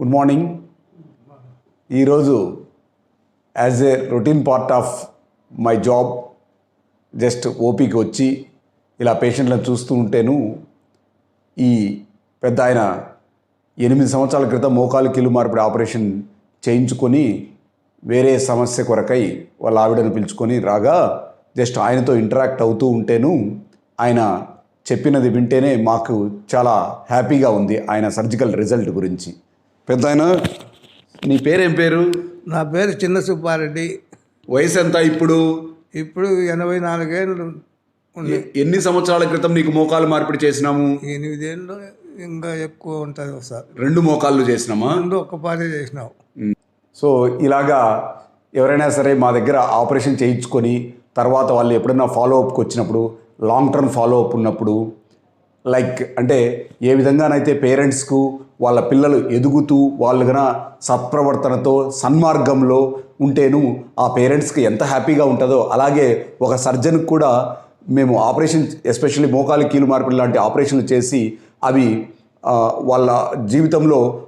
Good morning ఈరోజు as a routine part of my job just ఓపీకి వచ్చి ఇలా పేషెంట్లను చూస్తూ ఉంటేను ఈ పెద్ద ఆయన ఎనిమిది సంవత్సరాల క్రితం మోకాలు కీలు మార్పిడి ఆపరేషన్ చేయించుకొని వేరే సమస్య కొరకై వాళ్ళ ఆవిడను పిలుచుకొని రాగా జస్ట్ ఆయనతో ఇంటరాక్ట్ అవుతూ ఉంటేను ఆయన చెప్పినది వింటేనే మాకు చాలా హ్యాపీగా ఉంది ఆయన సర్జికల్ రిజల్ట్ గురించి. పెద్ద ఆయన నీ పేరేం పేరు? నా పేరు చిన్న సుబ్బారెడ్డి. వయసు ఎంత ఇప్పుడు? ఇప్పుడు ఎనభై నాలుగేళ్ళు ఉంది. ఎన్ని సంవత్సరాల క్రితం నీకు మోకాలు మార్పిడి చేసినాము? ఎనిమిదేళ్ళు ఇంకా ఎక్కువ ఉంటుంది సార్ రెండు మోకాళ్ళు చేసినామా? ముందు ఒక్క పాటే చేసినావు. సో ఇలాగా ఎవరైనా సరే మా దగ్గర ఆపరేషన్ చేయించుకొని తర్వాత వాళ్ళు ఎప్పుడైనా ఫాలో అప్కి వచ్చినప్పుడు లాంగ్ టర్మ్ ఫాలో అప్ ఉన్నప్పుడు లైక్ అంటే ఏ విధంగానైతే పేరెంట్స్కు వాళ్ళ పిల్లలు ఎదుగుతూ వాళ్ళుగా సత్ప్రవర్తనతో సన్మార్గంలో ఉంటేను ఆ పేరెంట్స్కి ఎంత హ్యాపీగా ఉంటుందో అలాగే ఒక సర్జన్కి కూడా మేము ఆపరేషన్ ఎస్పెషల్లీ మోకాలు కీలు మార్పిడి లాంటి ఆపరేషన్లు చేసి అవి వాళ్ళ జీవితంలో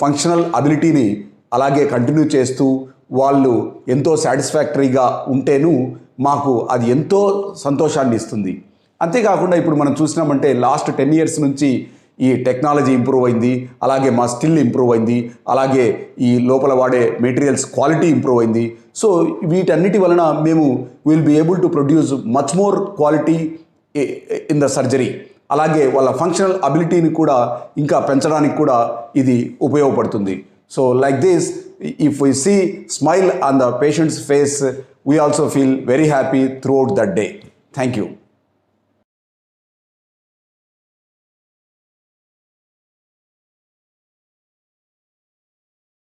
ఫంక్షనల్ అబిలిటీని అలాగే కంటిన్యూ చేస్తూ వాళ్ళు ఎంతో సాటిస్ఫాక్టరీగా ఉంటేను మాకు అది ఎంతో సంతోషాన్ని ఇస్తుంది. అంతేకాకుండా ఇప్పుడు మనం చూసినామంటే లాస్ట్ టెన్ ఇయర్స్ నుంచి ఈ టెక్నాలజీ ఇంప్రూవ్ అయింది అలాగే మా స్కిల్ ఇంప్రూవ్ అయింది అలాగే ఈ లోపల వాడే మెటీరియల్స్ క్వాలిటీ ఇంప్రూవ్ అయింది. సో వీటన్నిటి వలన మేము will be able to produce much more quality in the surgery అలాగే వాళ్ళ ఫంక్షనల్ అబిలిటీని కూడా ఇంకా పెంచడానికి కూడా ఇది ఉపయోగపడుతుంది. So like this if we see smile on the patient's face we also feel very happy throughout that day thank you